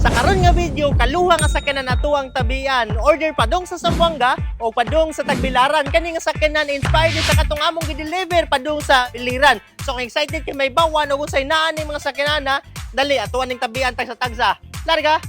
Sa karon nga video, kaluha nga sakyanan natuang tabian. Order padong sa Zamboanga o padong sa Tagbilaran. Kani nga sakyanan inspired sa katong among gi-deliver padong sa Biliran. So kung excited kay may bawan o usay naa ni mga sakyanan na, dali atuan ning tabian tag sa tagsa. Larga.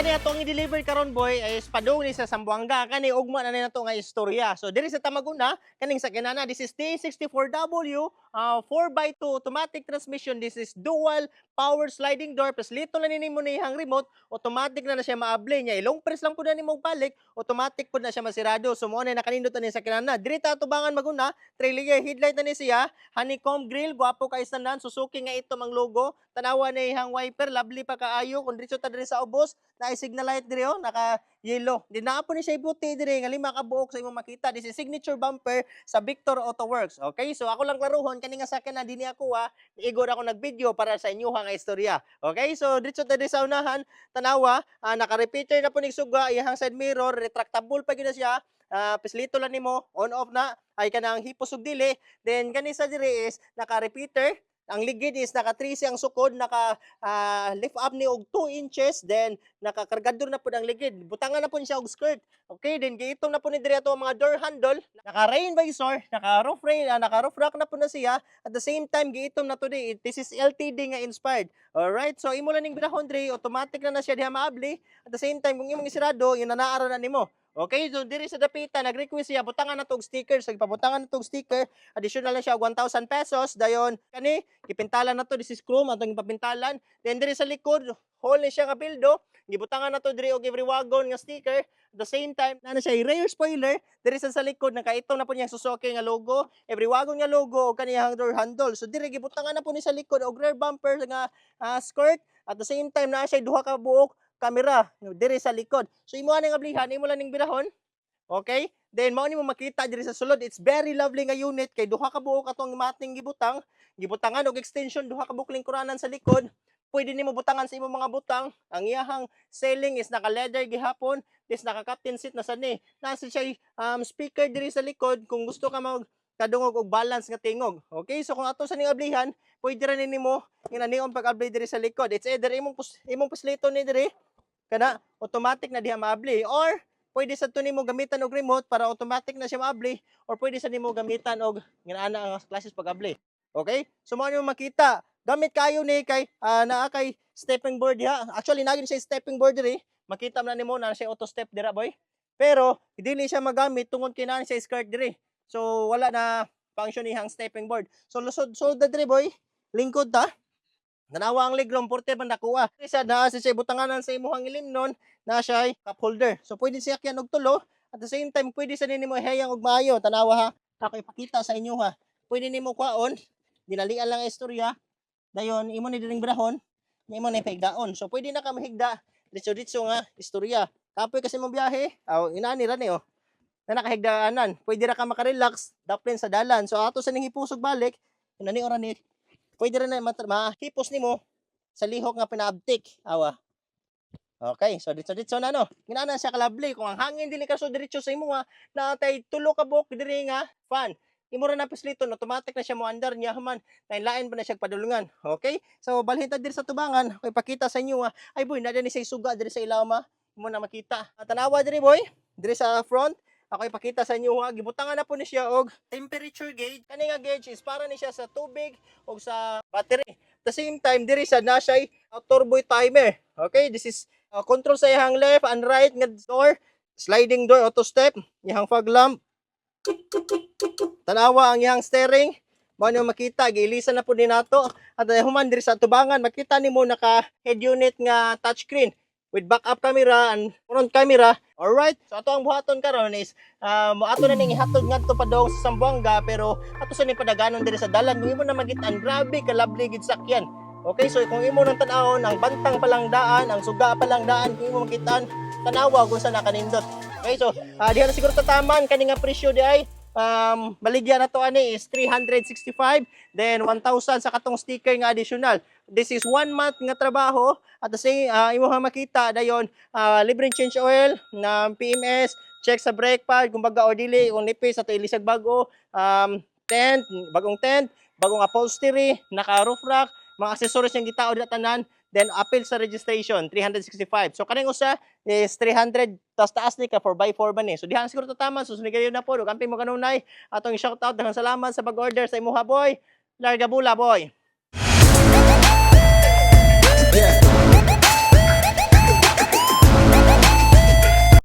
Kani atong i-deliver karon boy is padung ni sa Zamboanga kani ugma na nato nga istorya. So diri sa Tamaguna kaning sakyanana this is D64W uh, 4x2 automatic transmission. This is dual power sliding door plus lito na nimo ni ihang remote automatic na na siya maable niya. Ilong press lang pud na nimo balik automatic pud na siya masirado. So mo na nakanindot ani sakyanana. Diri ta tubangan maguna trailer headlight na ni siya honeycomb grill gwapo ka istanan Suzuki nga ito mang logo tanawa na ihang wiper lovely pa kaayo kung diretso ta diri sa ubos na signal light diri oh naka yellow. Di na po ni siya ibuti diri nga lima ka buok sa imong makita. This is signature bumper sa Victor Auto Works okay so ako lang klaruhon kani nga sakyan na dinhi ako ha igor ako nagvideo para sa inyo nga istorya. Okay so diretso ta sa unahan. Tanawa ah, naka repeater na po ning suga ihang side mirror retractable pa gyud siya. Ah, pislito lang nimo on off na. Ay kanang hipos ug dili. Then kani sa diri is naka repeater ang ligid is naka 3 ang sukod naka ah, lift up ni og 2 inches then naka kargador na pud ang ligid. Butangan na pud siya og skirt. Okay then giitong na pud ni diri ang mga door handle. Naka rain visor naka roof rain ah, naka roof rack na pud na siya. At the same time giitom na to di this is LTD nga inspired. Alright so imo lang ning binahon automatic na na siya diha maabli. At the same time kung imong isirado yun na naara na nimo Okay, so diri sa dapita nag-request siya butangan na tog sticker, so ipabutangan na tog sticker, additional na siya og 1,000 pesos. Dayon kani gipintalan na to this is chrome atong ipapintalan. Then diri sa likod, hole siya nga bildo, gibutangan na to diri og every wagon nga sticker. At the same time, na siya rear spoiler, diri sa sa likod nakaitong na po niya Suzuki nga logo, every wagon nga logo og kaniyang door handle. So diri gibutangan na po ni sa likod og rear bumper nga ah, skirt. At the same time na siya duha ka buok kamera diri sa likod. So imo ani nga blihan, imo lang ning birahon. Okay? Then mao nimo makita diri sa sulod. It's very lovely nga unit kay duha ka buok atong mating gibutang, gibutangan og extension duha ka buok lingkuranan sa likod. Pwede nimo butangan sa imong mga butang. Ang iyahang ceiling is naka leather gihapon. This naka captain seat na sani. Nasa siya um, speaker diri sa likod kung gusto ka mag kadungog og balance nga tingog. Okay? So kung ato sa ning ablihan, pwede ra nimo inanion pag abli diri sa likod. It's either imong pus, imong puslito ni diri kana automatic na diha maabli or pwede sa to nimo gamitan og remote para automatic na siya maabli or pwede sa nimo gamitan og ngana ang classes pag abli. Okay? So mo nimo makita gamit kayo ni kay ah, naa kay stepping board diha. Actually nagin siya stepping board diri. Makita man nimo na siya auto step dira boy. Pero dili siya magamit tungod kay naa siya skirt diri. So wala na function ihang stepping board. So lusod so diri boy. Lingkod ta. Nanawa ang legroom porte man nakuha. Isa na si siya butanganan sa imuhang ilimnon na siya ay cup holder. So pwede siya kyan og tulo at the same time pwede sa nimo hayang og maayo tanawa ha. Ako ipakita sa inyo ha. Pwede nimo kwaon dinalian lang ang istorya. Dayon imo ni diring brahon, imo ni pigdaon. So pwede na ka mahigda ditso-ditso nga istorya. Kapoy kasi mo biyahe, aw inani ra ni oh. Na nakahigdaanan, pwede ra ka makarelax, daplin sa dalan. So ato sa ning hipusog balik, inani ora ni pwede rin na mahipos nimo sa lihok nga pinaabtik. Awa. Okay, so dito dito na no. Ginana siya kalabli kung ang hangin dili ka so diretso sa imo nga natay tulo ka buok diri nga fan. Imo ra na pisliton automatic na siya mo andar niya man. Lain-lain pa na siya padulungan. Okay? So balhin ta diri sa tubangan, ako ipakita sa inyo nga ay boy na ni say suga diri sa ilama. Imo na makita. Tanawa diri boy, diri sa front. Ako ipakita sa inyo nga gibutangan na po ni siya og temperature gauge. Kani nga gauge is para ni siya sa tubig o sa battery. At the same time diri sa na siya turbo timer. Okay, this is uh, control sa ihang left and right nga door, sliding door auto step, ihang fog lamp. Tanawa ang ihang steering. Mao niyo makita giilisan na po ni nato at uh, human diri sa tubangan makita nimo naka head unit nga touchscreen with backup camera and front camera. Alright, so ato ang buhaton karon is uh, ato na ning ihatod ngadto pa daw sa Sambuanga pero ato sa ni padaganon diri sa dalan kung imo na magitan grabe ka lovely gid sakyan. Okay, so kung imo nang tan-awon ang bantang palang daan, ang suga palang daan kung imo magitan tanawa kung sa nakanindot. Okay, so uh, diha na siguro tataman kani nga presyo di ay um, baligya na to ani is 365 then 1,000 sa katong sticker nga additional this is one month nga trabaho at same uh, imo makita dayon uh, libreng change oil na PMS check sa brake pad kung baga o dili kung nipis ato ilisag bago um, tent bagong tent bagong upholstery naka roof rack mga accessories yung gitao na tanan then appeal sa registration 365 so kaning usa is 300 tas taas ni ka 4x4 ba ni. So diha siguro tataman so sunigayon na po do kamping mo kanunay. Atong shout out daghang salamat sa pag-order sa imuha boy. Larga bula boy